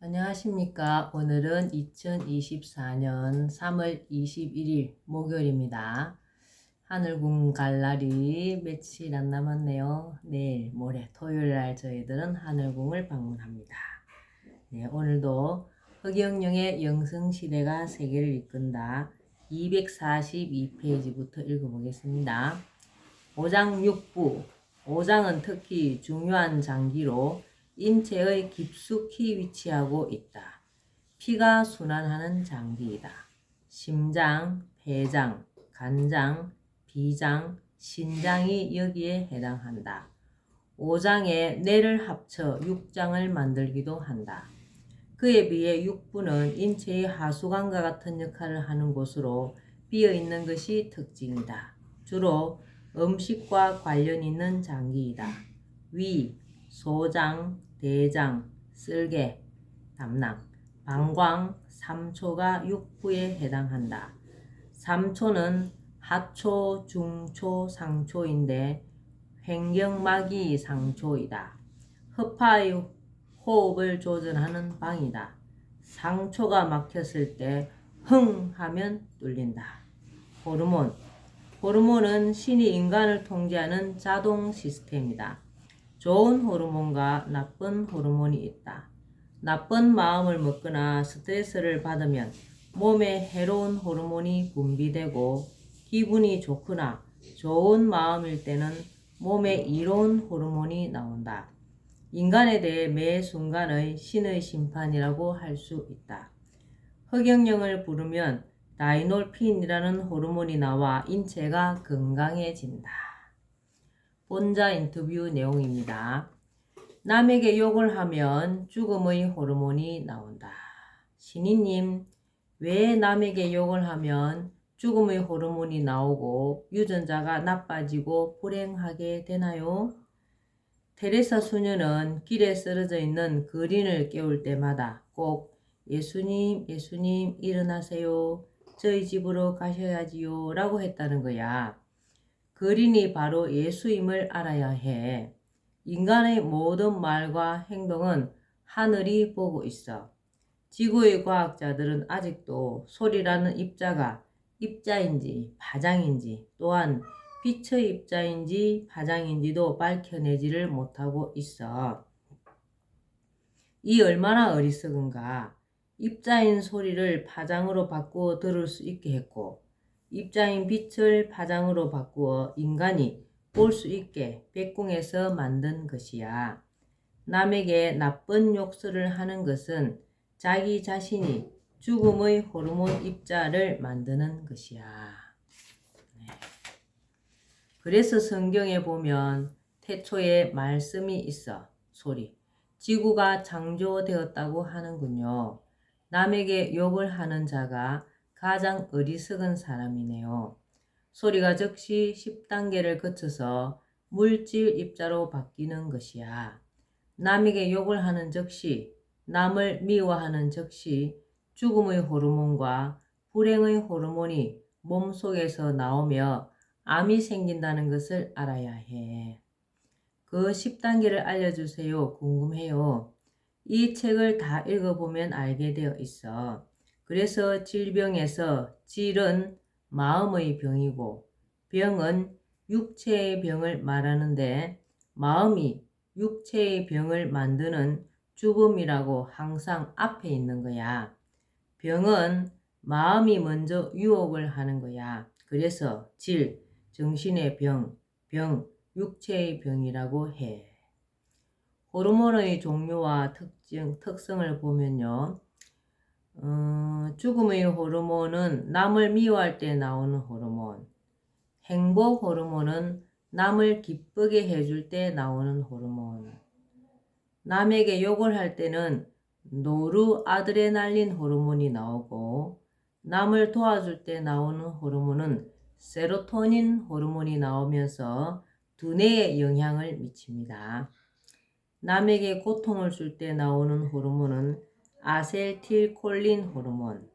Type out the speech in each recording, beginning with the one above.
안녕하십니까. 오늘은 2024년 3월 21일 목요일입니다. 하늘궁 갈 날이 며칠 안 남았네요. 내일, 모레, 토요일 날 저희들은 하늘궁을 방문합니다. 네, 오늘도 허경영의 영성시대가 세계를 이끈다. 242페이지부터 읽어보겠습니다. 5장 6부 5장은 특히 중요한 장기로 인체의 깊숙이 위치하고 있다. 피가 순환하는 장기이다. 심장, 폐장, 간장, 비장, 신장이 여기에 해당한다. 5장에 뇌를 합쳐 6장을 만들기도 한다. 그에 비해 6부는 인체의 하수관과 같은 역할을 하는 곳으로 비어 있는 것이 특징이다. 주로 음식과 관련 있는 장기이다. 위, 소장, 대장, 쓸개, 담낭, 방광, 삼초가 6부에 해당한다. 삼초는 하초, 중초, 상초인데 횡경막이 상초이다. 허파의 호흡을 조절하는 방이다. 상초가 막혔을 때 흥 하면 뚫린다. 호르몬 호르몬은 신이 인간을 통제하는 자동 시스템이다. 좋은 호르몬과 나쁜 호르몬이 있다. 나쁜 마음을 먹거나 스트레스를 받으면 몸에 해로운 호르몬이 분비되고 기분이 좋거나 좋은 마음일 때는 몸에 이로운 호르몬이 나온다. 인간에 대해 매 순간의 신의 심판이라고 할 수 있다. 흑영령을 부르면 다이놀핀이라는 호르몬이 나와 인체가 건강해진다. 본자 인터뷰 내용입니다. 남에게 욕을 하면 죽음의 호르몬이 나온다. 신이님, 왜 남에게 욕을 하면 죽음의 호르몬이 나오고 유전자가 나빠지고 불행하게 되나요? 테레사 수녀는 길에 쓰러져 있는 그린을 깨울 때마다 꼭 예수님, 예수님 일어나세요. 저희 집으로 가셔야지요. 라고 했다는 거야. 그린이 바로 예수임을 알아야 해. 인간의 모든 말과 행동은 하늘이 보고 있어. 지구의 과학자들은 아직도 소리라는 입자가 입자인지 파장인지 또한 빛의 입자인지 파장인지도 밝혀내지를 못하고 있어. 이 얼마나 어리석은가. 입자인 소리를 파장으로 바꾸어 들을 수 있게 했고 입자인 빛을 파장으로 바꾸어 인간이 볼 수 있게 백궁에서 만든 것이야. 남에게 나쁜 욕설을 하는 것은 자기 자신이 죽음의 호르몬 입자를 만드는 것이야. 네. 그래서 성경에 보면 태초에 말씀이 있어 소리. 지구가 창조되었다고 하는군요. 남에게 욕을 하는 자가 가장 어리석은 사람이네요. 소리가 즉시 10단계를 거쳐서 물질 입자로 바뀌는 것이야. 남에게 욕을 하는 즉시, 남을 미워하는 즉시 죽음의 호르몬과 불행의 호르몬이 몸 속에서 나오며 암이 생긴다는 것을 알아야 해. 그 10단계를 알려주세요. 궁금해요. 이 책을 다 읽어보면 알게 되어 있어. 그래서 질병에서 질은 마음의 병이고 병은 육체의 병을 말하는데 마음이 육체의 병을 만드는 죽음이라고 항상 앞에 있는 거야. 병은 마음이 먼저 유혹을 하는 거야. 그래서 질, 정신의 병, 병, 육체의 병이라고 해. 호르몬의 종류와 특징, 특성을 보면요. 어, 죽음의 호르몬은 남을 미워할 때 나오는 호르몬. 행복 호르몬은 남을 기쁘게 해줄 때 나오는 호르몬. 남에게 욕을 할 때는 노르 아드레날린 호르몬이 나오고 남을 도와줄 때 나오는 호르몬은 세로토닌 호르몬이 나오면서 두뇌에 영향을 미칩니다. 남에게 고통을 줄 때 나오는 호르몬은 아세틸콜린 호르몬,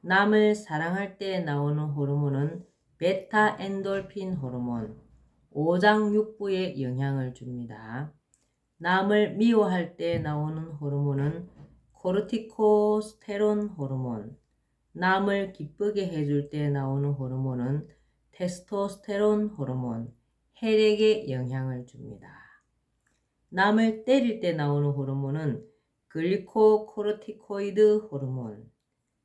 남을 사랑할 때 나오는 호르몬은 베타 엔돌핀 호르몬, 오장육부에 영향을 줍니다. 남을 미워할 때 나오는 호르몬은 코르티코스테론 호르몬. 남을 기쁘게 해줄 때 나오는 호르몬은 테스토스테론 호르몬, 혈액에 영향을 줍니다. 남을 때릴 때 나오는 호르몬은 글리코코르티코이드 호르몬,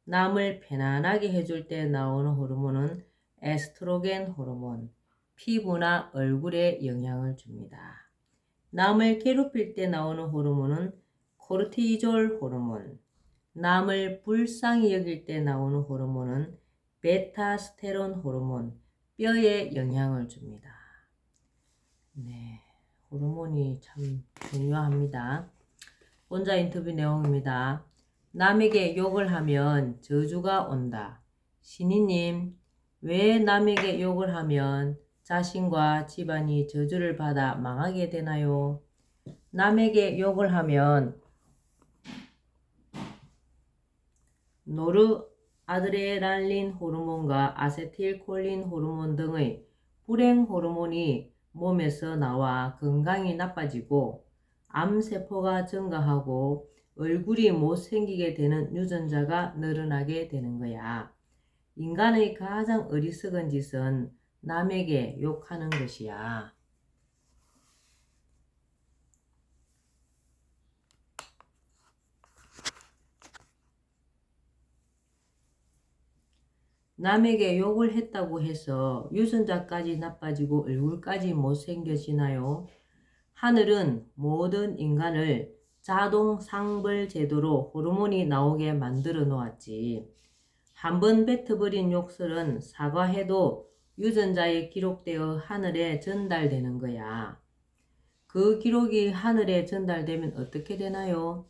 남을 편안하게 해줄 때 나오는 호르몬은 에스트로겐 호르몬, 피부나 얼굴에 영향을 줍니다. 남을 괴롭힐 때 나오는 호르몬은 코르티졸 호르몬, 남을 불쌍히 여길 때 나오는 호르몬은 베타스테론 호르몬, 뼈에 영향을 줍니다. 네, 호르몬이 참 중요합니다. 혼자 인터뷰 내용입니다. 남에게 욕을 하면 저주가 온다. 신이님, 왜 남에게 욕을 하면 자신과 집안이 저주를 받아 망하게 되나요? 남에게 욕을 하면 노르 아드레날린 호르몬과 아세틸콜린 호르몬 등의 불행 호르몬이 몸에서 나와 건강이 나빠지고 암세포가 증가하고 얼굴이 못생기게 되는 유전자가 늘어나게 되는 거야. 인간의 가장 어리석은 짓은 남에게 욕하는 것이야. 남에게 욕을 했다고 해서 유전자까지 나빠지고 얼굴까지 못생겨지나요? 하늘은 모든 인간을 자동 상벌 제도로 호르몬이 나오게 만들어 놓았지. 한 번 뱉어버린 욕설은 사과해도 유전자에 기록되어 하늘에 전달되는 거야. 그 기록이 하늘에 전달되면 어떻게 되나요?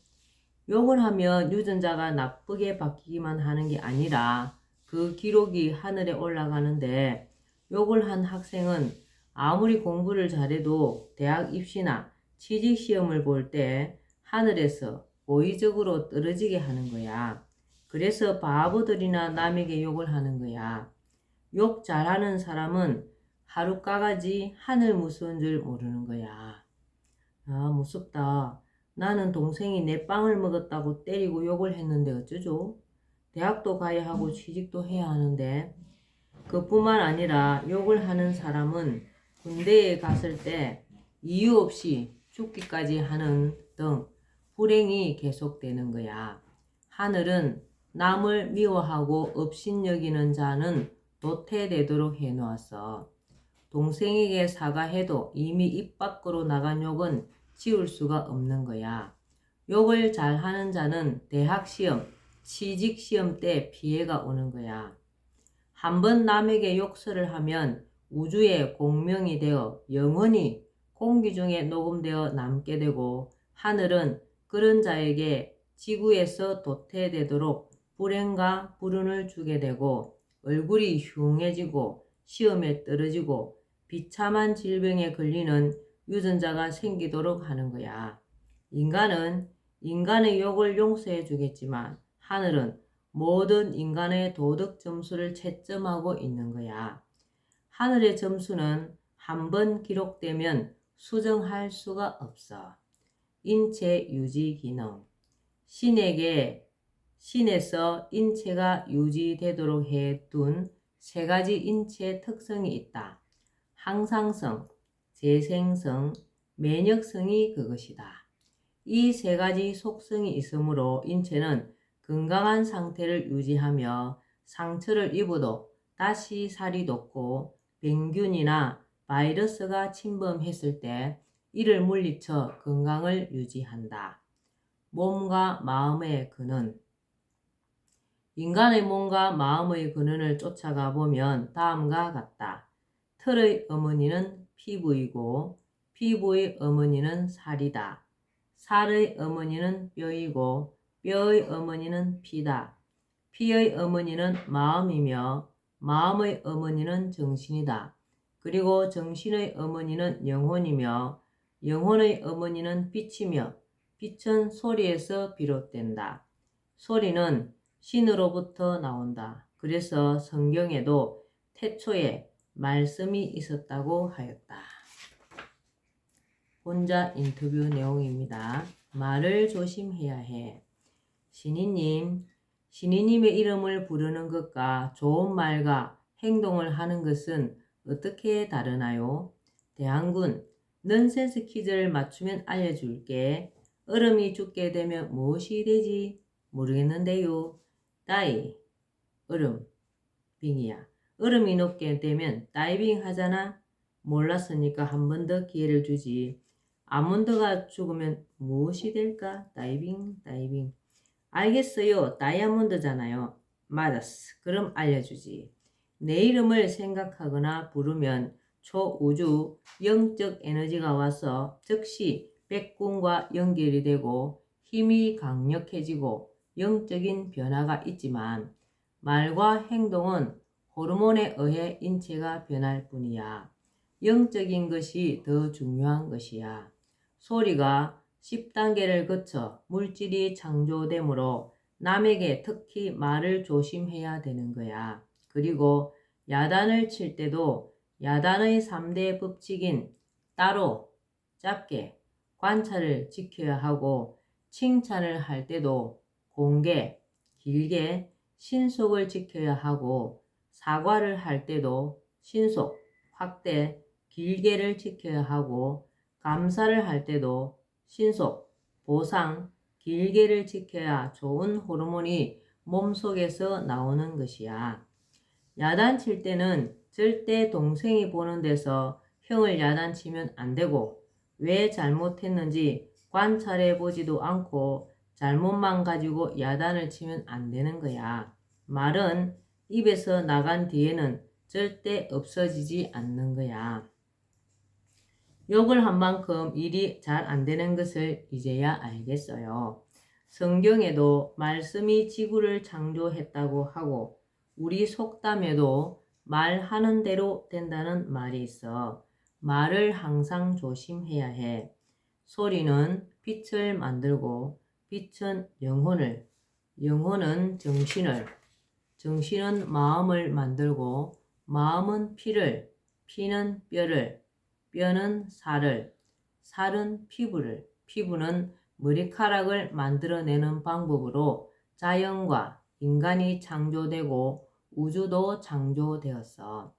욕을 하면 유전자가 나쁘게 바뀌기만 하는 게 아니라 그 기록이 하늘에 올라가는데 욕을 한 학생은 아무리 공부를 잘해도 대학 입시나 취직 시험을 볼 때 하늘에서 고의적으로 떨어지게 하는 거야. 그래서 바보들이나 남에게 욕을 하는 거야. 욕 잘하는 사람은 하루 까가지 하늘 무서운 줄 모르는 거야. 아, 무섭다. 나는 동생이 내 빵을 먹었다고 때리고 욕을 했는데 어쩌죠? 대학도 가야 하고 취직도 해야 하는데 그뿐만 아니라 욕을 하는 사람은 군대에 갔을 때 이유 없이 죽기까지 하는 등 불행이 계속되는 거야. 하늘은 남을 미워하고 업신여기는 자는 도태되도록 해놓았어. 동생에게 사과해도 이미 입 밖으로 나간 욕은 지울 수가 없는 거야. 욕을 잘하는 자는 대학 시험, 취직 시험 때 피해가 오는 거야. 한 번 남에게 욕설을 하면 우주의 공명이 되어 영원히 공기 중에 녹음되어 남게 되고 하늘은 그런 자에게 지구에서 도태되도록 불행과 불운을 주게 되고 얼굴이 흉해지고 시험에 떨어지고 비참한 질병에 걸리는 유전자가 생기도록 하는 거야. 인간은 인간의 욕을 용서해 주겠지만 하늘은 모든 인간의 도덕 점수를 채점하고 있는 거야. 하늘의 점수는 한 번 기록되면 수정할 수가 없어. 인체 유지 기능. 신에게 신에서 인체가 유지되도록 해둔 세 가지 인체 특성이 있다. 항상성, 재생성, 면역성이 그것이다. 이 세 가지 속성이 있으므로 인체는 건강한 상태를 유지하며 상처를 입어도 다시 살이 돋고 병균이나 바이러스가 침범했을 때 이를 물리쳐 건강을 유지한다. 몸과 마음의 근원 인간의 몸과 마음의 근원을 쫓아가 보면 다음과 같다. 털의 어머니는 피부이고 피부의 어머니는 살이다. 살의 어머니는 뼈이고 뼈의 어머니는 피다. 피의 어머니는 마음이며 마음의 어머니는 정신이다. 그리고 정신의 어머니는 영혼이며 영혼의 어머니는 빛이며 빛은 소리에서 비롯된다. 소리는 신으로부터 나온다. 그래서 성경에도 태초에 말씀이 있었다고 하였다. 혼자 인터뷰 내용입니다. 말을 조심해야 해. 신이님, 신이님의 이름을 부르는 것과 좋은 말과 행동을 하는 것은 어떻게 다르나요? 대한군, 넌센스 퀴즈를 맞추면 알려줄게. 얼음이 죽게 되면 무엇이 되지? 모르겠는데요. 따이, 얼음, 빙이야. 얼음이 녹게 되면 다이빙 하잖아? 몰랐으니까 한 번 더 기회를 주지. 아몬드가 죽으면 무엇이 될까? 다이빙, 다이빙. 알겠어요. 다이아몬드잖아요. 맞았어. 그럼 알려주지. 내 이름을 생각하거나 부르면 초우주 영적 에너지가 와서 즉시 백군과 연결이 되고 힘이 강력해지고 영적인 변화가 있지만 말과 행동은 호르몬에 의해 인체가 변할 뿐이야. 영적인 것이 더 중요한 것이야. 소리가 10단계를 거쳐 물질이 창조되므로 남에게 특히 말을 조심해야 되는 거야. 그리고 야단을 칠 때도 야단의 3대 법칙인 따로, 짧게, 관찰을 지켜야 하고 칭찬을 할 때도 공개, 길게, 신속을 지켜야 하고 사과를 할 때도 신속, 확대, 길게를 지켜야 하고 감사를 할 때도 신속, 보상, 길게를 지켜야 좋은 호르몬이 몸속에서 나오는 것이야. 야단칠 때는 절대 동생이 보는 데서 형을 야단치면 안 되고 왜 잘못했는지 관찰해 보지도 않고 잘못만 가지고 야단을 치면 안 되는 거야. 말은 입에서 나간 뒤에는 절대 없어지지 않는 거야. 욕을 한 만큼 일이 잘 안 되는 것을 이제야 알겠어요. 성경에도 말씀이 지구를 창조했다고 하고 우리 속담에도 말하는 대로 된다는 말이 있어 말을 항상 조심해야 해. 소리는 빛을 만들고 빛은 영혼을, 영혼은 정신을, 정신은 마음을 만들고 마음은 피를, 피는 뼈를, 뼈는 살을, 살은 피부를, 피부는 머리카락을 만들어내는 방법으로 자연과 인간이 창조되고 우주도 창조되었어.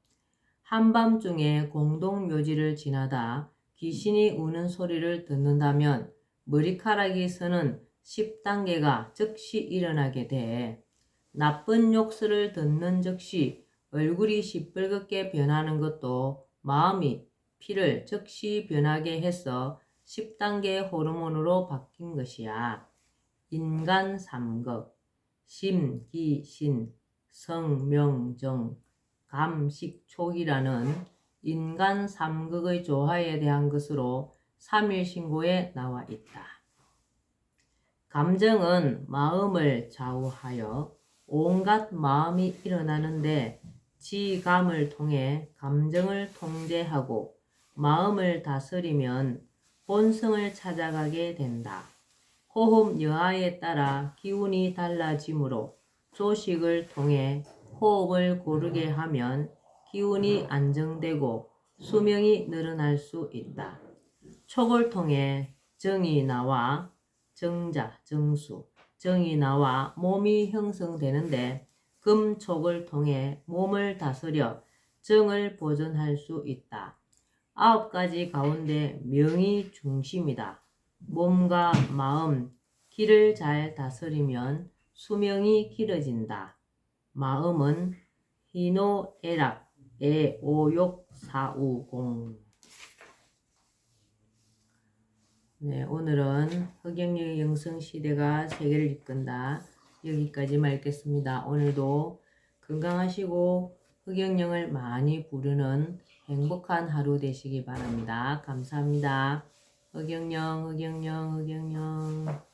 한밤중에 공동묘지를 지나다 귀신이 우는 소리를 듣는다면 머리카락이 서는 10단계가 즉시 일어나게 돼. 나쁜 욕설을 듣는 즉시 얼굴이 시뻘겋게 변하는 것도 마음이 피를 즉시 변하게 해서 10단계 호르몬으로 바뀐 것이야. 인간 삼극, 심, 기, 신, 성, 명, 정, 감, 식, 촉이라는 인간 삼극의 조화에 대한 것으로 3일 신고에 나와 있다. 감정은 마음을 좌우하여 온갖 마음이 일어나는데 지감을 통해 감정을 통제하고 마음을 다스리면 본성을 찾아가게 된다. 호흡 여하에 따라 기운이 달라지므로 조식을 통해 호흡을 고르게 하면 기운이 안정되고 수명이 늘어날 수 있다. 촉을 통해 정이 나와 정자, 정수, 정이 나와 몸이 형성되는데 금촉을 통해 몸을 다스려 정을 보존할 수 있다. 아홉 가지 가운데 명이 중심이다. 몸과 마음, 기를 잘 다스리면 수명이 길어진다. 마음은 희노애락, 애오욕, 사우공. 네, 오늘은 흑영령의 영성시대가 세계를 이끈다. 여기까지 말겠습니다. 오늘도 건강하시고 흑영령을 많이 부르는 행복한 하루 되시기 바랍니다. 감사합니다. 흑영령, 흑영령, 흑영령.